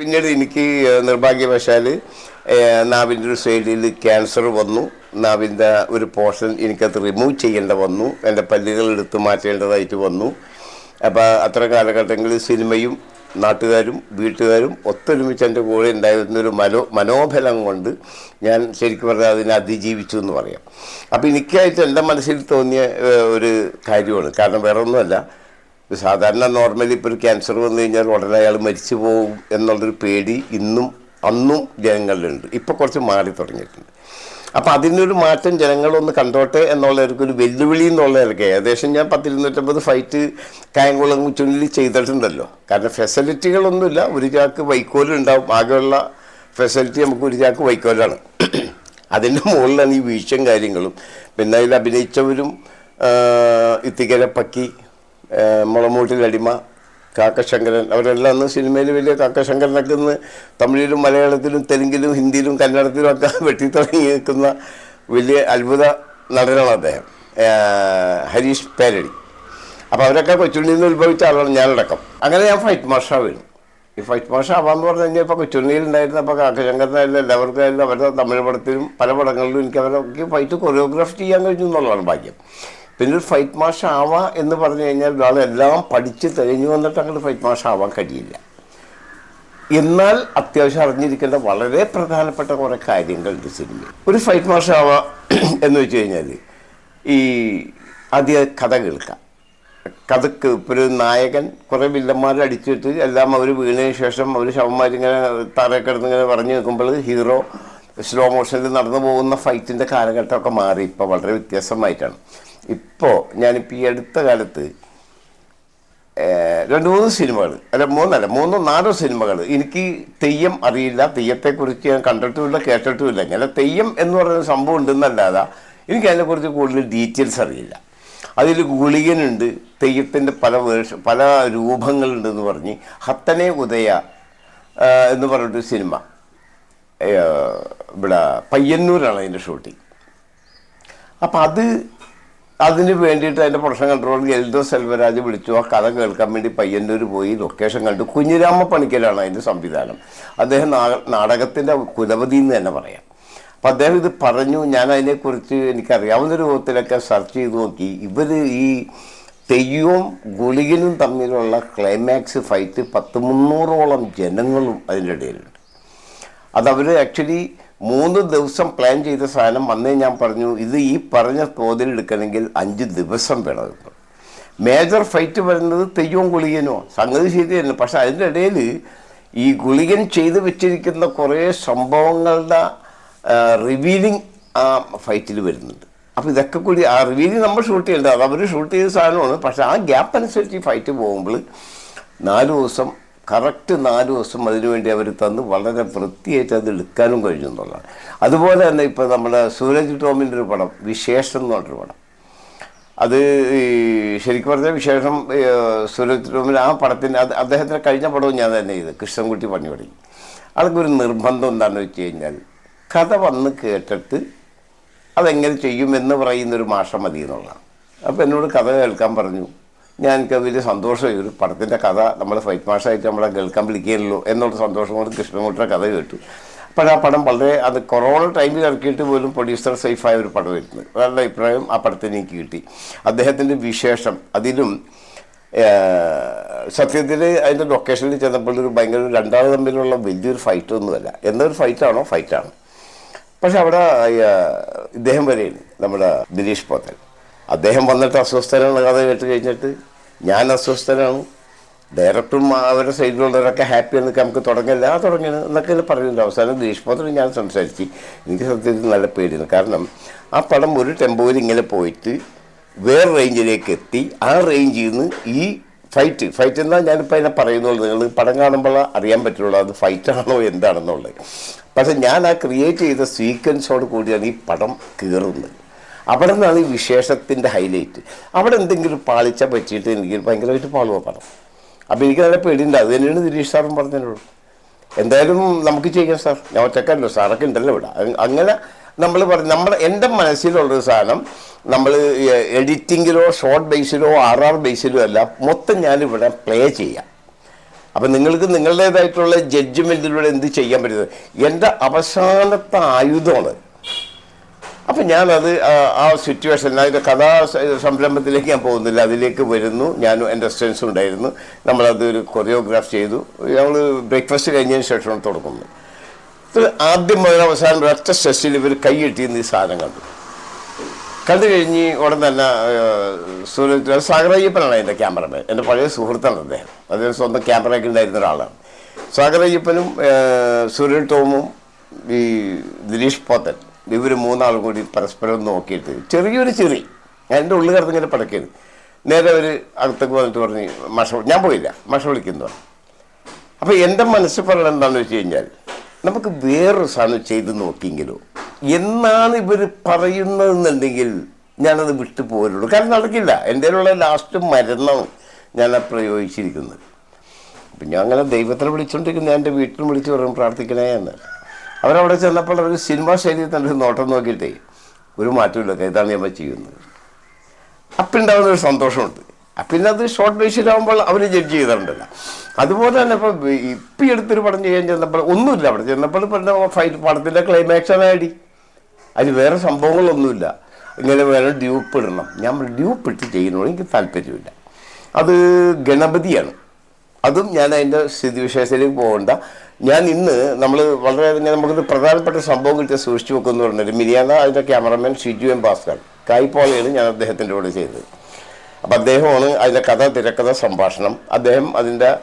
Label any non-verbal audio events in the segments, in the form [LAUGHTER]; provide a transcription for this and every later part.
പിന്നീട് എനിക്ക് നിർഭാഗ്യവശാൽ നാവിന്റെ ഒരു സൈഡിൽ ക്യാൻസർ വന്നു. നാവിന്റെ ഒരു പോർഷൻ എനിക്കത് റിമൂവ് ചെയ്യേണ്ട വന്നു. എന്റെ പല്ലുകൾ എടുത്ത് മാറ്റേണ്ടതായിട്ട് വന്നു. അപ്പോൾ അത്ര കാലഘട്ടങ്ങളിൽ സിനിമയും നാട്ടുകാരും വീട്ടുകാരും ഒത്തൊരുമിച്ച് എന്റെ കൂടെ ഉണ്ടായിരുന്നൊരു മനോ മനോബലം കൊണ്ട് ഞാൻ ശരിക്കും പറഞ്ഞാൽ അതിനെ അതിജീവിച്ചു എന്ന് പറയാം. അപ്പോൾ എനിക്കായിട്ട് എന്റെ മനസ്സിൽ തോന്നിയ ഒരു കാര്യമാണ്. കാരണം വേറെ ഒന്നുമല്ല ഇത് സാധാരണ നോർമലി ഇപ്പോൾ ഒരു ക്യാൻസർ വന്നു കഴിഞ്ഞാൽ ഉടനെ അയാൾ മരിച്ചു പോകും എന്നുള്ളൊരു പേടി ഇന്നും അന്നും ജനങ്ങളിലുണ്ട്. ഇപ്പോൾ കുറച്ച് മാറി തുടങ്ങിയിട്ടുണ്ട്. അപ്പോൾ അതിനൊരു മാറ്റം ജനങ്ങളൊന്ന് കണ്ടോട്ടെ എന്നുള്ളവർക്ക് ഒരു വെല്ലുവിളി എന്നുള്ളവർക്ക് ഏകദേശം ഞാൻ പത്തിരുന്നൂറ്റമ്പത് ഫൈറ്റ് കായംകുളം ചുണ്ടിൽ ചെയ്തിട്ടുണ്ടല്ലോ. കാരണം ഫെസിലിറ്റികളൊന്നുമില്ല ഒരു ചാക്ക് വൈക്കോലുണ്ടാവും ആകെയുള്ള ഫെസിലിറ്റി നമുക്ക് ഒരു ചാക്ക് വൈക്കോലാണ്. അതിന്റെ മുകളിലാണ് ഈ വീഴ്ചയും കാര്യങ്ങളും. പിന്നെ അതിൽ അഭിനയിച്ചവരും ആ, ഇത്തിക്കര പക്കി ആ, മുളമൂട്ടിൽ അടിമ കാക്കശങ്കരൻ. അവരെല്ലാം അന്ന് സിനിമയിൽ വലിയ കാക്കശങ്കരനൊക്കെ ഇന്ന് തമിഴിലും മലയാളത്തിലും തെലുങ്കിലും ഹിന്ദിയിലും കന്നഡത്തിലും ഒക്കെ [LAUGHS] വെട്ടി തുടങ്ങി നിൽക്കുന്ന വലിയ അത്ഭുത നടനാണ് അദ്ദേഹം. ഹരീഷ് പേരടി. അപ്പോൾ അവരൊക്കെ കൊച്ചുണ്ണിയിൽ നിന്ന് ഉത്ഭവിച്ച ആളാണ് ഞാനടക്കം. അങ്ങനെ ഞാൻ ഫൈറ്റ് മാഷാ വരും ഈ ഫൈറ്റ് മാഷ ആവാന്ന് പറഞ്ഞു കഴിഞ്ഞാൽ ഇപ്പോൾ കൊച്ചുണ്ണിയിൽ ഉണ്ടായിരുന്ന അപ്പോൾ കാക്കശങ്കരനായാലും എല്ലാവർക്കും അവരുടെ തമിഴ് പടത്തിലും പല പടങ്ങളിലും എനിക്ക് അവരൊക്കെ ഫൈറ്റ് കൊറിയോഗ്രാഫ് ചെയ്യാൻ കഴിഞ്ഞു എന്നുള്ളതാണ് ഭാഗ്യം. പിന്നെ ഫൈറ്റ് മാഷ് ആവാം എന്ന് പറഞ്ഞു കഴിഞ്ഞാൽ ഒരാൾ എല്ലാം പഠിച്ച് തെളിഞ്ഞു വന്നിട്ട് അങ്ങോട്ട് ഫൈറ്റ് മാഷ് ആവാൻ കഴിയില്ല. എന്നാൽ അത്യാവശ്യം അറിഞ്ഞിരിക്കേണ്ട വളരെ പ്രധാനപ്പെട്ട കുറേ കാര്യങ്ങളുണ്ട് സിനിമ ഒരു ഫൈറ്റ് മാഷ് ആവാം എന്ന് വെച്ച് കഴിഞ്ഞാൽ ഈ ആദ്യ കഥ കേൾക്കാം. കഥക്ക് ഇപ്പോൾ ഒരു നായകൻ കുറേ വില്ലന്മാരെ അടിച്ചിട്ട് എല്ലാം അവർ വീണതിന് ശേഷം അവർ ശവന്മാരിങ്ങനെ തറയിൽ കിടന്നിങ്ങനെ പറഞ്ഞു നിൽക്കുമ്പോൾ ഹീറോ സ്ലോ മോഷനിൽ നടന്നു പോകുന്ന ഫൈറ്റിന്റെ കാലഘട്ടമൊക്കെ മാറി. ഇപ്പോൾ വളരെ വ്യത്യാസമായിട്ടാണ്. ഇപ്പോൾ ഞാനിപ്പോൾ ഈ അടുത്ത കാലത്ത് രണ്ട് മൂന്ന് സിനിമകൾ അല്ല മൂന്നല്ല മൂന്നോ നാലോ സിനിമകൾ എനിക്ക് തെയ്യം അറിയില്ല. തെയ്യത്തെക്കുറിച്ച് ഞാൻ കണ്ടിട്ടുമില്ല കേട്ടിട്ടുമില്ല. ഇങ്ങനെ തെയ്യം എന്ന് പറയുന്ന സംഭവം ഉണ്ടെന്നല്ലാതെ എനിക്ക് അതിനെക്കുറിച്ച് കൂടുതൽ ഡീറ്റെയിൽസ് അറിയില്ല. അതിൽ ഗുളികനുണ്ട്. തെയ്യത്തിന്റെ പല വേർഷ പല രൂപങ്ങളുണ്ടെന്ന് പറഞ്ഞ് ഹത്തനെ ഉദയ എന്ന് പറഞ്ഞിട്ടൊരു സിനിമ. ഇവിടെ പയ്യന്നൂരാണ് അതിന്റെ ഷൂട്ടിംഗ് അപ്പം അത് അതിന് വേണ്ടിയിട്ട് അതിന്റെ പ്രൊഡക്ഷൻ കൺട്രോൾ എൽദോ സെൽവരാജ് വിളിച്ചു. ആ കഥ കേൾക്കാൻ വേണ്ടി പയ്യന്നൂർ പോയി ലൊക്കേഷൻ കണ്ടു. കുഞ്ഞിരാമ പണിക്കലാണ് അതിന്റെ സംവിധാനം. അദ്ദേഹം നാടകത്തിന്റെ കുലപതി എന്ന് തന്നെ പറയാം. അപ്പം അദ്ദേഹം ഇത് പറഞ്ഞു. ഞാൻ അതിനെക്കുറിച്ച് എനിക്കറിയാവുന്ന രൂപത്തിലൊക്കെ സെർച്ച് ചെയ്ത് നോക്കി. ഇവർ ഈ തെയ്യവും ഗുളികനും തമ്മിലുള്ള ക്ലൈമാക്സ് ഫൈറ്റ് പത്ത് മുന്നൂറോളം ജനങ്ങളും അതിന്റെ ഇടയിലുണ്ട്. അതവർ ആക്ച്വലി മൂന്ന് ദിവസം പ്ലാൻ ചെയ്ത സാധനം വന്നേ ഞാൻ പറഞ്ഞു ഇത് ഈ പറഞ്ഞ തോതിൽ എടുക്കണമെങ്കിൽ അഞ്ച് ദിവസം വേണം. മേജർ ഫൈറ്റ് വരുന്നത് തെയ്യവും ഗുളികനോ സംഗതി ശരി തന്നെ പക്ഷെ അതിന്റെ ഇടയിൽ ഈ ഗുളികൻ ചെയ്തു വെച്ചിരിക്കുന്ന കുറേ സംഭവങ്ങളുടെ റിവീലിംഗ് ആ ഫൈറ്റിൽ വരുന്നുണ്ട്. അപ്പോൾ ഇതൊക്കെ കൂടി ആ റിവീലിംഗ് നമ്മൾ ഷൂട്ട് ചെയ്യേണ്ടത്. അത് അവർ ഷൂട്ട് ചെയ്ത സാധനമാണ്. പക്ഷെ ആ ഗ്യാപ്പ് അനുസരിച്ച് ഈ ഫൈറ്റ് പോകുമ്പോൾ നാല് ദിവസം കറക്റ്റ് നാല് ദിവസം അതിനുവേണ്ടി അവർ തന്ന് വളരെ വൃത്തിയായിട്ട് അത് എടുക്കാനും കഴിഞ്ഞു എന്നുള്ളതാണ്. അതുപോലെ തന്നെ ഇപ്പോൾ നമ്മുടെ സൂരജ് ടോമിന്റെ ഒരു പടം വിശേഷം എന്ന് പറഞ്ഞൊരു പടം. അത് ഈ ശരിക്കും പറഞ്ഞാൽ വിശേഷം സൂരജ് ടോമിൽ ആ പടത്തിന് അത് അദ്ദേഹത്തിന്റെ കഴിഞ്ഞ പടവും ഞാൻ തന്നെ ചെയ്ത് കൃഷ്ണൻകുട്ടി പണി തുടങ്ങി അതൊക്കൊരു നിർബന്ധം എന്താണെന്ന് വെച്ച് കഴിഞ്ഞാൽ കഥ വന്ന് കേട്ടിട്ട് അതെങ്ങനെ ചെയ്യുമെന്ന് പറയുന്നൊരു മാഷം മതി എന്നുള്ളതാണ്. അപ്പോൾ എന്നോട് കഥ കേൾക്കാൻ പറഞ്ഞു. ഞാൻ എനിക്ക് വലിയ സന്തോഷമായി. ഒരു പടത്തിന്റെ കഥ നമ്മൾ ഫൈറ്റ് മാഷായിട്ട് നമ്മളെ കേൾക്കാൻ വിളിക്കുകയല്ലോ എന്നുള്ള സന്തോഷം കൊണ്ട് കൃഷ്ണൻകുട്ടിയുടെ കഥ കേട്ടു. അപ്പോൾ ആ പടം വളരെ അത് കൊറോണ ടൈമിൽ ഇറക്കിയിട്ട് പോലും പ്രൊഡ്യൂസർ സേഫായ ഒരു പടമായിരുന്നു നല്ല അഭിപ്രായം ആ പടത്തിന് എനിക്ക് കിട്ടി. അദ്ദേഹത്തിന്റെ വിശേഷം അതിലും സത്യത്തിൽ അതിന്റെ ലൊക്കേഷനിൽ ചെന്നപ്പോൾ ഒരു ഭയങ്കര രണ്ടാമത് തമ്മിലുള്ള വലിയൊരു ഫൈറ്റൊന്നുമല്ല എന്നൊരു ഫൈറ്റാണോ ഫൈറ്റാണ് പക്ഷെ അവിടെ ഇദ്ദേഹം വരെയാണ് നമ്മുടെ ദിനേഷ് പോത്തൻ. അദ്ദേഹം വന്നിട്ട് അസ്വസ്ഥനാണ് കഥ കേട്ട് കഴിഞ്ഞിട്ട്. ഞാൻ അസ്വസ്ഥനാണ് ഡയറക്ടറും അവരുടെ സൈഡിലുള്ളവരൊക്കെ ഹാപ്പി എന്നൊക്കെ നമുക്ക് തുടങ്ങില്ല. ആ തുടങ്ങിയത് എന്നൊക്കെ പറയുന്നുണ്ട് അവസാനം പോത്തൻ ഞാൻ സംസാരിച്ച്. എനിക്ക് സത്യത്തിൽ നല്ല പേടിയാണ്. കാരണം ആ പടം ഒരു ടെമ്പോയിൽ ഇങ്ങനെ പോയിട്ട് വേറെ റേഞ്ചിലേക്ക് എത്തി. ആ റേഞ്ചിൽ നിന്ന് ഈ ഫൈറ്റ് ഫൈറ്റ് എന്നാൽ ഞാനിപ്പോൾ അതിനെ പറയുന്നുള്ളൂ നിങ്ങൾ പടം കാണുമ്പോൾ അറിയാൻ പറ്റുള്ളൂ അത് ഫൈറ്റാണോ എന്താണെന്നുള്ളത്. പക്ഷേ ഞാൻ ആ ക്രിയേറ്റ് ചെയ്ത സീക്വൻസോട് കൂടിയാണ് ഈ പടം കീറുന്നത്. അവിടെ നിന്നാണ് ഈ വിശേഷത്തിന്റെ ഹൈലൈറ്റ് അവിടെ എന്തെങ്കിലും പാളിച്ച പറ്റിയിട്ട് എനിക്ക് ഭയങ്കരമായിട്ട് പാളുവാ പടം. അപ്പോൾ എനിക്ക് നല്ല പേടിയുണ്ട്. അത് തന്നെയാണ് ദിനേഷ് സാറും പറഞ്ഞതിനോട്. എന്തായാലും നമുക്ക് ചെയ്യാം സാർ. ഞാൻ ഒറ്റക്കല്ലോ സാറൊക്കെ ഉണ്ടല്ലോ ഇവിടെ. അങ്ങനെ നമ്മൾ പറഞ്ഞു നമ്മുടെ എന്റെ മനസ്സിലുള്ളൊരു സാധനം നമ്മൾ എഡിറ്റിങ്ങിലോ ഷോർട്ട് ബേസിലോ ആർ ആർ ബേസിലോ അല്ല മൊത്തം ഞാനിവിടെ പ്ലേ ചെയ്യാം. അപ്പം നിങ്ങൾക്ക് നിങ്ങളുടേതായിട്ടുള്ള ജഡ്ജ്മെന്റിലൂടെ എന്ത് ചെയ്യാൻ പറ്റുന്നത്? എന്റെ അവസാനത്തെ ആയുധമാണ് അപ്പം ഞാനത് ആ- സിറ്റുവേഷൻ അതിന്റെ കഥാ സംരംഭത്തിലേക്ക് ഞാൻ പോകുന്നില്ല. അതിലേക്ക് വരുന്നു. ഞാനും എന്റെ സ്റ്റുഡൻസും ഉണ്ടായിരുന്നു. നമ്മളത് ഒരു കൊറിയോഗ്രാഫ് ചെയ്തു. ഞങ്ങൾ ബ്രേക്ക്ഫാസ്റ്റ് കഴിഞ്ഞതിന് ശേഷമാണ് തുടങ്ങുന്നത്. ആദ്യം മുതൽ അവസാനം ഒരൊറ്റ സ്ട്രെസ്സിൽ ഇവർ കൈയിട്ടിരുന്ന ഈ സാധനം കണ്ടു. കണ്ടു കഴിഞ്ഞ് ഉടൻ തന്നെ സൂര്യ സാഗരയ്യപ്പനാണ് എന്റെ ക്യാമറമാൻ എന്റെ പഴയ സുഹൃത്താണ് അദ്ദേഹം. അദ്ദേഹം സ്വന്തം ക്യാമറയൊക്കെ ഉണ്ടായിരുന്ന ഒരാളാണ്. സാഗരയ്യപ്പനും സൂര്യൻ ടോമും ഈ ദിലീഷ് പോത്തൻ. ഇവർ മൂന്നാളും കൂടി പരസ്പരം നോക്കിയിട്ട് ചെറിയൊരു ചെറി. എന്റെ ഉള്ളിൽ കിടന്ന് ഇങ്ങനെ പടക്കരുത് നേരെ അവർ അടുത്തേക്ക് വന്നിട്ട് പറഞ്ഞ് മഷ ഞാൻ പോയില്ല. മഷ വിളിക്കുന്നു അപ്പോൾ എന്റെ മനസ്സിൽ പറയുന്നത് എന്താണെന്ന് വെച്ച് കഴിഞ്ഞാൽ നമുക്ക് വേറൊരു സാധനം ചെയ്ത് നോക്കിയെങ്കിലോ എന്നാണ് ഇവർ പറയുന്നതെന്നുണ്ടെങ്കിൽ ഞാനത് വിട്ടു പോരുള്ളൂ. കാരണം നടക്കില്ല. എന്റെ ഉള്ള ലാസ്റ്റ് മരണം ഞാൻ പ്രയോഗിച്ചിരിക്കുന്നത്. ഞാൻ അങ്ങനെ ദൈവത്തിനെ വിളിച്ചുകൊണ്ടിരിക്കുന്ന എന്റെ വീട്ടിൽ വിളിച്ച് പറയും പ്രാർത്ഥിക്കണേ എന്ന്. അവരവിടെ ചെന്നപ്പോൾ അവർ സിനിമാ ശൈലിയിൽ തന്നെ ഒരു നോട്ടം നോക്കിയിട്ടേ ഒരു മാറ്റമില്ല ഇതാണ് ഞാൻ ചെയ്യുന്നത്. അപ്പം ഉണ്ടാകുന്ന ഒരു സന്തോഷമുണ്ട്. പിന്നെ അത് ഷോർട്ട് ബേസിലാകുമ്പോൾ അവർ ജഡ്ജ് ചെയ്തിട്ടുണ്ടല്ലോ. അതുപോലെ തന്നെ ഇപ്പോൾ ഇപ്പം എടുത്തൊരു പടം ചെയ്യാൻ ചെന്നപ്പോൾ ഒന്നുമില്ല. അവിടെ ചെന്നപ്പോൾ പിന്നെ ഫൈറ്റ് പടത്തിന്റെ ക്ലൈമാക്സ് ആടി അതിൽ വേറെ സംഭവങ്ങളൊന്നുമില്ല. ഇങ്ങനെ വേറെ ഡ്യൂപ്പ് ഇടണം. ഞാൻ ഡ്യൂപ്പ് ഇട്ട് ചെയ്യുന്നതോട് എനിക്ക് താല്പര്യമില്ല. അത് ഗണപതിയാണ്. അതും ഞാൻ അതിന്റെ സ്ഥിതിവിശേഷത്തിലേക്ക് പോകണ്ട. ഞാൻ ഇന്ന് നമ്മൾ വളരെ നമുക്കൊരു പ്രധാനപ്പെട്ട സംഭവം കിട്ടിയ സൂക്ഷിച്ചു വെക്കുമെന്ന് പറഞ്ഞൊരു മിരിയാന അതിന്റെ ക്യാമറമാൻ ഷിജു എം ഭാസ്കർ കായ്പോളയാണ് ഞാൻ അദ്ദേഹത്തിന്റെ കൂടെ ചെയ്തത്. അപ്പോൾ അദ്ദേഹമാണ് അതിന്റെ കഥ തിരക്കഥ സംഭാഷണം. അദ്ദേഹം അതിന്റെ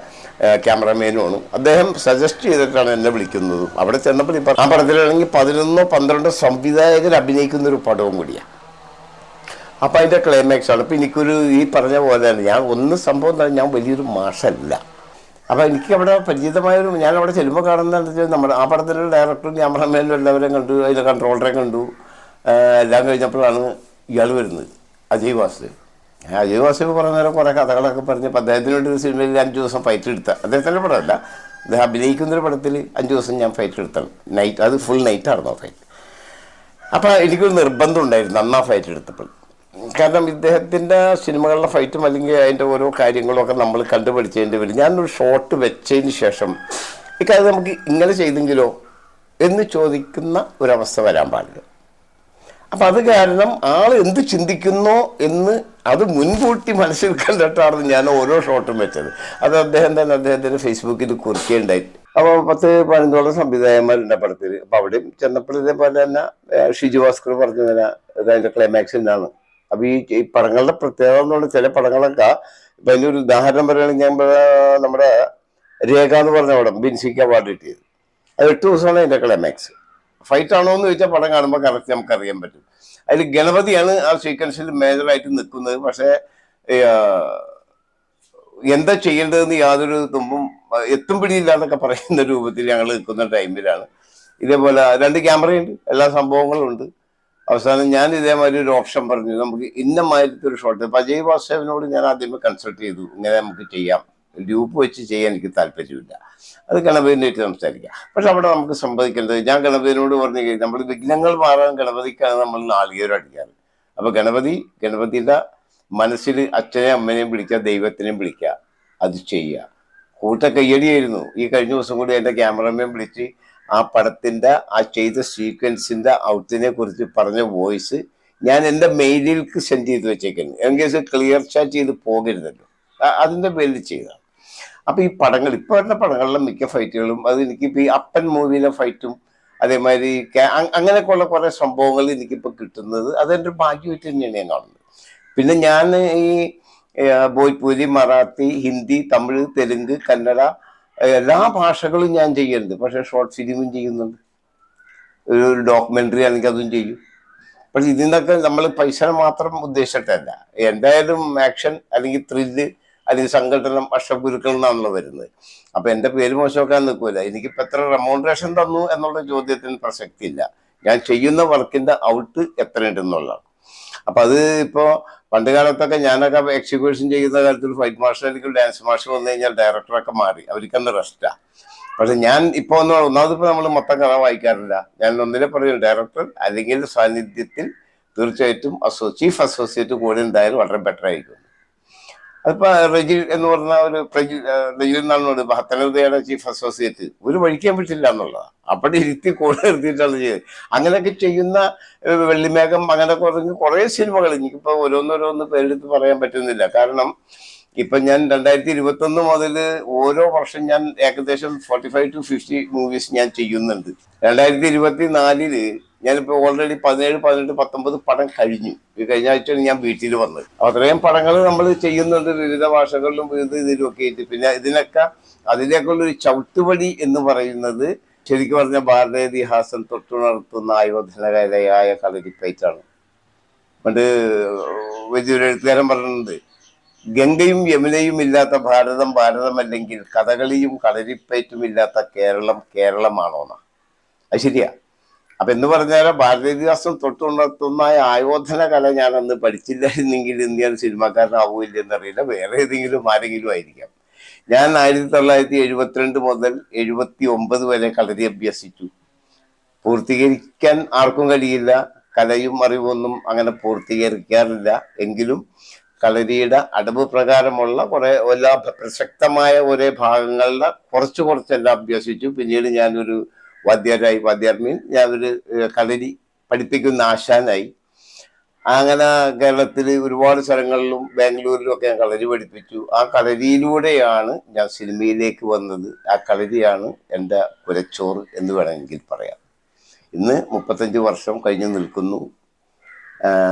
ക്യാമറമാനുമാണ്. അദ്ദേഹം സജസ്റ്റ് ചെയ്തിട്ടാണ് എന്നെ വിളിക്കുന്നത്. അവിടെ ചെന്നപ്പോൾ ഇപ്പം ആ പടത്തിലാണെങ്കിൽ പതിനൊന്നോ പന്ത്രണ്ടോ സംവിധായകർ അഭിനയിക്കുന്ന ഒരു പടവും കൂടിയാണ് അപ്പോൾ അതിന്റെ ക്ലൈമാക്സ് ആണ്. അപ്പോൾ എനിക്കൊരു ഈ പറഞ്ഞ പോലെ തന്നെ ഞാൻ ഒന്ന് സംഭവം ഞാൻ വലിയൊരു മാഷല്ല. അപ്പം എനിക്ക് അവിടെ പരിചിതമായൊരു ഞാൻ അവിടെ ചെല്ലുമ്പോൾ വെച്ചാൽ നമ്മുടെ ആ പടത്തിലുള്ള ഡയറക്ടറും ക്യാമറമാനും എല്ലാവരെയും കണ്ടു അതിന്റെ കൺട്രോളറെ കണ്ടു. എല്ലാം കഴിഞ്ഞപ്പോഴാണ് ഇയാൾ വരുന്നത് അജയ് വാസുദേവ്. അജയ് വാസുദേവ് കുറേ നേരം കുറേ കഥകളൊക്കെ പറഞ്ഞപ്പോൾ അദ്ദേഹത്തിന് വേണ്ടി ഒരു സിനിമയിൽ അഞ്ച് ദിവസം ഫൈറ്റ് എടുത്ത. അദ്ദേഹത്തിന്റെ പടമല്ല അദ്ദേഹം അഭിനയിക്കുന്നൊരു പടത്തിൽ അഞ്ച് ദിവസം ഞാൻ ഫൈറ്റ് എടുത്താണ്. നൈറ്റ് അത് ഫുൾ നൈറ്റായിരുന്നു ആ ഫൈറ്റ് അപ്പോൾ എനിക്കൊരു നിർബന്ധം ഉണ്ടായിരുന്നു അന്ന് ഫൈറ്റ് എടുത്തപ്പോൾ. കാരണം ഇദ്ദേഹത്തിന്റെ സിനിമകളുടെ ഫൈറ്റും അല്ലെങ്കിൽ അതിന്റെ ഓരോ കാര്യങ്ങളൊക്കെ നമ്മൾ കണ്ടുപിടിച്ചതിന്റെ പേര് ഞാനൊരു ഷോട്ട് വെച്ചതിന് ശേഷം ഇക്കാര്യം നമുക്ക് ഇങ്ങനെ ചെയ്തെങ്കിലോ എന്ന് ചോദിക്കുന്ന ഒരവസ്ഥ വരാൻ പാടില്ല. അപ്പം അത് കാരണം ആൾ എന്ത് ചിന്തിക്കുന്നോ എന്ന് അത് മുൻകൂട്ടി മനസ്സിൽ കണ്ടിട്ടാണ് ഞാൻ ഓരോ ഷോട്ടും വെച്ചത്. അത് അദ്ദേഹം തന്നെ അദ്ദേഹത്തിന്റെ ഫേസ്ബുക്കിൽ കുറിക്കുകയുണ്ടായി. അപ്പോൾ പത്ത് പതിനഞ്ചോളം സംവിധായകന്മാരുണ്ട് പടത്തിൽ അപ്പോൾ അവിടെയും ചെന്നപ്പോൾ ഇതേപോലെ തന്നെ ഷിജു ഭാസ്കർ പറഞ്ഞു തന്നെ അതിന്റെ ക്ലൈമാക്സ് എന്നാണ് അപ്പോൾ ഈ ഈ പടങ്ങളുടെ പ്രത്യേകത എന്ന് പറഞ്ഞാൽ ചില പടങ്ങളൊക്കെ അതിന്റെ ഉദാഹരണം പറയുകയാണെങ്കിൽ ഞാൻ നമ്മുടെ രേഖ എന്ന് പറഞ്ഞ പടം ബിൻസിക്ക് അവാർഡ് കിട്ടിയത്. അത് എട്ട് ദിവസമാണ് അതിന്റെ ക്ലൈമാക്സ് ഫൈറ്റ് ആണോ എന്ന് ചോദിച്ചാൽ പടം കാണുമ്പോൾ കറക്റ്റ് നമുക്ക് അറിയാൻ പറ്റും. അതിൽ ഗണപതിയാണ് ആ സീക്വൻസിൽ മേജറായിട്ട് നിൽക്കുന്നത്. പക്ഷേ എന്താ ചെയ്യേണ്ടതെന്ന് യാതൊരു തുമ്പും എത്തും പിടിയില്ല എന്നൊക്കെ പറയുന്ന രൂപത്തിൽ ഞങ്ങൾ നിൽക്കുന്ന ടൈമിലാണ് ഇതേപോലെ രണ്ട് ക്യാമറയുണ്ട് എല്ലാ സംഭവങ്ങളും ഉണ്ട്. അവസാനം ഞാൻ ഇതേമാതിരി ഒരു ഓപ്ഷൻ പറഞ്ഞു. നമുക്ക് ഇന്ന മാതിരത്തെ ഒരു ഷോർട്ട് ഇപ്പം അജയ് വാസുദേവനോട് ഞാൻ ആദ്യമേ കൺസൾട്ട് ചെയ്തു. ഇങ്ങനെ നമുക്ക് ചെയ്യാം. ഗ്രൂപ്പ് വെച്ച് ചെയ്യാൻ എനിക്ക് താല്പര്യമില്ല. അത് ഗണപതിനായിട്ട് സംസാരിക്കാം. പക്ഷെ അവിടെ നമുക്ക് സംവദിക്കേണ്ടത് ഞാൻ ഗണപതിനോട് പറഞ്ഞു നമ്മൾ വിഘ്നങ്ങൾ മാറാൻ ഗണപതിക്കാണ് നമ്മൾ നാളികേരം അടിക്കാറ്. അപ്പൊ ഗണപതി ഗണപതിയുടെ മനസ്സിൽ അച്ഛനെ അമ്മനെയും വിളിക്കുക ദൈവത്തിനെയും വിളിക്കുക. അത് ചെയ്യുക. കൂട്ട കയ്യടിയായിരുന്നു ഈ കഴിഞ്ഞ ദിവസം കൂടി എന്റെ ക്യാമറമാൻ വിളിച്ച് ആ പടത്തിന്റെ ആ ചെയ്ത സീക്വൻസിന്റെ ഔട്ടിനെ കുറിച്ച് പറഞ്ഞ വോയിസ് ഞാൻ എന്റെ മെയിലിൽക്ക് സെൻഡ് ചെയ്ത് വെച്ചേക്കുന്നു. എൻ കേസ് ക്ലിയർ ചാറ്റ് ചെയ്ത് പോകരുതല്ലോ. അതിന്റെ പേരിൽ ചെയ്തതാണ് അപ്പോൾ ഈ പടങ്ങൾ ഇപ്പോൾ വരുന്ന പടങ്ങളിലെ മിക്ക ഫൈറ്റുകളും അത് എനിക്കിപ്പോൾ ഈ അപ്പൻ മൂവിയിലെ ഫൈറ്റും അതേമാതിരി അങ്ങനെയൊക്കെ ഉള്ള കുറെ സംഭവങ്ങൾ എനിക്കിപ്പോൾ കിട്ടുന്നത് അതെന്റെ ഒരു ഭാഗ്യമായിട്ട് തന്നെയാണ് ഞാൻ കാണുന്നത്. പിന്നെ ഞാൻ ഈ ഭോജ്പൂരി മറാത്തി ഹിന്ദി തമിഴ് തെലുങ്ക് കന്നഡ എല്ലാ ഭാഷകളും ഞാൻ ചെയ്യരുത്. പക്ഷെ ഷോർട്ട് ഫിലിമും ചെയ്യുന്നുണ്ട്. ഒരു ഒരു ഡോക്യുമെന്ററി ആണെങ്കിൽ അതും ചെയ്യും. പക്ഷെ ഇതിൽ നിന്നൊക്കെ നമ്മൾ പൈസ മാത്രം ഉദ്ദേശിച്ചിട്ടല്ല. എന്തായാലും ആക്ഷൻ അല്ലെങ്കിൽ ത്രില്ല് അല്ലെങ്കിൽ സംഘടനം അഷ്ടഗുരുക്കൾ എന്നാണല്ലോ വരുന്നത്. അപ്പൊ എന്റെ പേര് മോശമാക്കാൻ നിൽക്കൂല. എനിക്കിപ്പോ എത്ര റെമോണ്ടറേഷൻ തന്നു എന്നുള്ള ചോദ്യത്തിന് പ്രസക്തി ഇല്ല ഞാൻ ചെയ്യുന്ന വർക്കിന്റെ ഔട്ട് എത്ര എത്രയുണ്ടെന്നുള്ളതാണ് അപ്പൊ അത് ഇപ്പോ പണ്ട് കാലത്തൊക്കെ ഞാനൊക്കെ എക്സിക്യൂഷൻ ചെയ്യുന്ന ഒരു ഫൈറ്റ് മാസ്റ്റർ അല്ലെങ്കിൽ ഡാൻസ് മാസ്റ്റർ വന്നു കഴിഞ്ഞാൽ ഡയറക്ടറൊക്കെ മാറി. അവർക്കന്ന് റെസ്റ്റാ പക്ഷെ ഞാൻ ഇപ്പൊ ഒന്ന് ഒന്നാമത് ഇപ്പൊ നമ്മൾ മൊത്തം കഥ വായിക്കാറില്ല. ഞാൻ ഒന്നിനെ പറയും ഡയറക്ടർ അല്ലെങ്കിൽ സാന്നിധ്യത്തിൽ തീർച്ചയായിട്ടും അസോ ചീഫ് അസോസിയേറ്റ് കൂടെ ഉണ്ടായാലും വളരെ ബെറ്റർ ആയിരിക്കും. അതിപ്പോ റെജി എന്ന് പറഞ്ഞ ഒരു പ്രജി റെജി എന്നാണ് പത്തനംതിട്ടയുടെ ചീഫ് അസോസിയേറ്റ് ഒരു വഴിക്കാൻ പറ്റില്ല എന്നുള്ളതാണ് അവിടെ ഇരുത്തി കൂടെ നിർത്തിയിട്ടാണ് ചെയ്തത്. അങ്ങനെയൊക്കെ ചെയ്യുന്ന വെള്ളിമേഘം അങ്ങനെ കുറഞ്ഞ് കുറെ സിനിമകൾ എനിക്കിപ്പോ ഓരോന്നോരോന്ന് പേരെടുത്ത് പറയാൻ പറ്റുന്നില്ല. കാരണം ഇപ്പൊ ഞാൻ രണ്ടായിരത്തി ഇരുപത്തി ഒന്ന് മുതൽ ഓരോ വർഷം ഞാൻ ഏകദേശം forty five to fifty movies ഞാൻ ചെയ്യുന്നുണ്ട്. രണ്ടായിരത്തി ഇരുപത്തി നാലിൽ ഞാനിപ്പോ ഓൾറെഡി പതിനേഴ് പതിനെട്ട് പത്തൊമ്പത് പടം കഴിഞ്ഞു. കഴിഞ്ഞ ആഴ്ചയാണ് ഞാൻ വീട്ടിൽ വന്നത്. അത്രയും പടങ്ങൾ നമ്മൾ ചെയ്യുന്നുണ്ട് വിവിധ ഭാഷകളിലും വിവിധ ഇതിലും ഒക്കെ ആയിട്ട് പിന്നെ ഇതിനൊക്കെ അതിലേക്കുള്ള ഒരു ചവിട്ടുപടി എന്ന് പറയുന്നത് ശരിക്കും പറഞ്ഞ ഭാരത ഇതിഹാസം തൊട്ടുണർത്തുന്ന ആയോധനകലയായ കളരിപ്പയറ്റാണ്. പണ്ട് വലിയൊരു എഴുത്തുകാരൻ പറഞ്ഞിട്ടുണ്ട് ഗംഗയും യമുനയും ഇല്ലാത്ത ഭാരതം ഭാരതമല്ലെങ്കിൽ കഥകളിയും കളരിപ്പയറ്റും ഇല്ലാത്ത കേരളം കേരളമാണോന്നാ? അത് ശരിയാ. അപ്പൊ എന്ന് പറഞ്ഞാൽ ഭാരതീതിഹാസം തൊട്ടുണർത്തുന്ന ആയോധന കല ഞാൻ അന്ന് പഠിച്ചില്ലായിരുന്നെങ്കിൽ ഇന്ന് ഞാൻ സിനിമാക്കാരനാവൂല്ല എന്നറിയില്ല. വേറെ ഏതെങ്കിലും ആരെങ്കിലും ആയിരിക്കാം. ഞാൻ ആയിരത്തി തൊള്ളായിരത്തി എഴുപത്തിരണ്ട് മുതൽ എഴുപത്തി ഒമ്പത് വരെ കളരി അഭ്യസിച്ചു. പൂർത്തീകരിക്കാൻ ആർക്കും കഴിയില്ല. കലയും അറിവൊന്നും അങ്ങനെ പൂർത്തീകരിക്കാറില്ല. എങ്കിലും കളരിയുടെ അടവ് പ്രകാരമുള്ള കുറെ എല്ലാ പ്രസക്തമായ ഒരേ ഭാഗങ്ങളുടെ കുറച്ച് കുറച്ചെല്ലാം അഭ്യസിച്ചു. പിന്നീട് ഞാനൊരു വാദ്യരായി വാദ്യർ മീൻ. ഞാൻ ഒരു കളരി പഠിപ്പിക്കുന്ന ആശാനായി. അങ്ങനെ കേരളത്തിൽ ഒരുപാട് സ്ഥലങ്ങളിലും ബാംഗ്ലൂരിലും ഒക്കെ ഞാൻ കളരി പഠിപ്പിച്ചു. ആ കളരിയിലൂടെയാണ് ഞാൻ സിനിമയിലേക്ക് വന്നത്. ആ കളരിയാണ് എന്റെ കുരച്ചോറ് എന്ന് വേണമെങ്കിൽ പറയാം. ഇന്ന് മുപ്പത്തഞ്ച് വർഷം കഴിഞ്ഞു നിൽക്കുന്നു.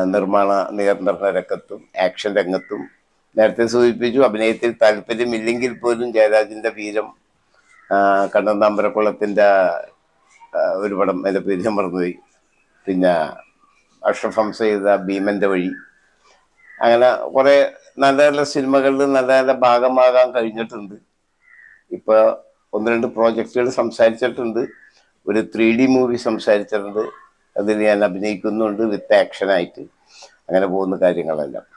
നിർമ്മാണ നിയന്ത്രണ രംഗത്തും ആക്ഷൻ രംഗത്തും. നേരത്തെ സൂചിപ്പിച്ചു അഭിനയത്തിൽ താല്പര്യമില്ലെങ്കിൽ പോലും ജയരാജിന്റെ വീരം കണ്ണന്താമ്പരക്കുളത്തിന്റെ ഒരു പടം എന്റെ പേര് ഞാൻ മറന്നുപോയി. പിന്നെ അഷ്റഫ് ഹംസ ചെയ്ത ഭീമന്റെ വഴി. അങ്ങനെ കുറെ നല്ല നല്ല സിനിമകളിൽ നല്ല നല്ല ഭാഗമാകാൻ കഴിഞ്ഞിട്ടുണ്ട്. ഇപ്പൊ ഒന്ന് രണ്ട് പ്രോജക്റ്റുകൾ സംസാരിച്ചിട്ടുണ്ട്. ഒരു ത്രീ ഡി മൂവി സംസാരിച്ചിട്ടുണ്ട്. അതിൽ ഞാൻ അഭിനയിക്കുന്നുണ്ട് വിത്ത് ആക്ഷനായിട്ട്. അങ്ങനെ പോകുന്ന കാര്യങ്ങളെല്ലാം.